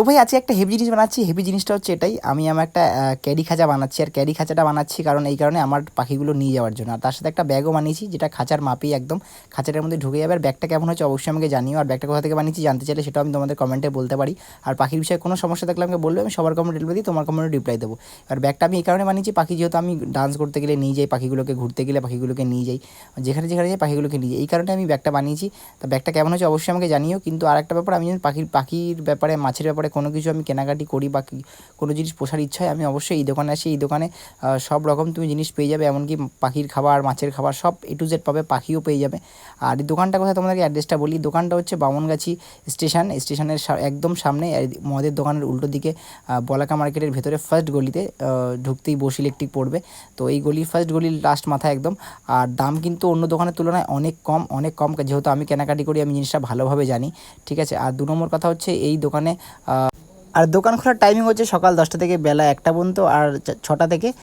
তো ভাই আজকে একটা হেভি জিনিস বানাচ্ছি। হেভি জিনিসটা হচ্ছে এটাই। আমি আমার একটা ক্যারি খাঁচা বানাচ্ছি। আর ক্যারি খাঁচাটা বানাচ্ছি কারণ এই কারণে আমার পাখিগুলো নিয়ে যাওয়ার জন্য। আর তার সাথে একটা ব্যাগও বানিয়েছি, যেটা খাঁচার মাপেই একদম খাঁচাটার মধ্যে ঢুকে যাবে। আর ব্যাগটা কেমন হচ্ছে অবশ্যই আমাকে জানিও। আর ব্যাগটা কোথা থেকে বানিয়েছি জানতে চাইলে সেটাও আমি তোমাদের কমেন্টে বলতে পারি। আর পাখির বিষয়ে কোনো সমস্যা থাকলে আমাকে বলবে, আমি সবার কমেন্ট রিপ্লাই দিই, তোমার কমেন্টে রিপ্লাই দেবো। আর ব্যাগটা আমি এই কারণে বানিয়েছি, পাখি যেহেতু আমি ডান্স করতে গেলে নিয়ে যাই, পাখিগুলোকে ঘুরতে গেলে পাখিগুলোকে নিয়ে যাই, যেখানে যেখানে যাই পাখিগুলোকে নিয়ে যাই। এই কারণে আমি ব্যাগটা বানিয়েছি। তা ব্যাগটা কেমন হচ্ছে অবশ্যই আমাকে জানিও। কিন্তু আর একটা ব্যাপার, আমি পাখির পাখির ব্যাপারে, মাছের ব্যাপারে কোনো কিছু আমি কেনাকাটি করি বা কোনো জিনিস পোষার ইচ্ছা হয়, আমি অবশ্যই এই দোকানে আসি। এই দোকানে সব রকম তুমি জিনিস পেয়ে যাবে, এমনকি পাখির খাবার, মাছের খাবার, সব এ টু জেড পাবে, পাখিও পেয়ে যাবে। আর এই দোকানটা কোথায় তোমাদেরকে অ্যাড্রেসটা বলি। দোকানটা হচ্ছে বামনগাছি স্টেশন। স্টেশনের একদম সামনে মদের দোকানের উল্টো দিকে বলাকা মার্কেটের ভেতরে ফার্স্ট গলিতে ঢুকতেই বস ইলেকট্রিক পড়বে। তো এই গলির ফার্স্ট গলির লাস্ট মাথায় একদম। আর দাম কিন্তু অন্য দোকানের তুলনায় অনেক কম অনেক কম। যেহেতু আমি কেনাকাটি করি, আমি জিনিসটা ভালোভাবে জানি। ঠিক আছে? আর দু নম্বর কথা হচ্ছে, এই দোকানে আর দোকান খোলার টাইমিং হচ্ছে সকাল দশটা থেকে বেলা একটা পর্যন্ত আর ছটা থেকে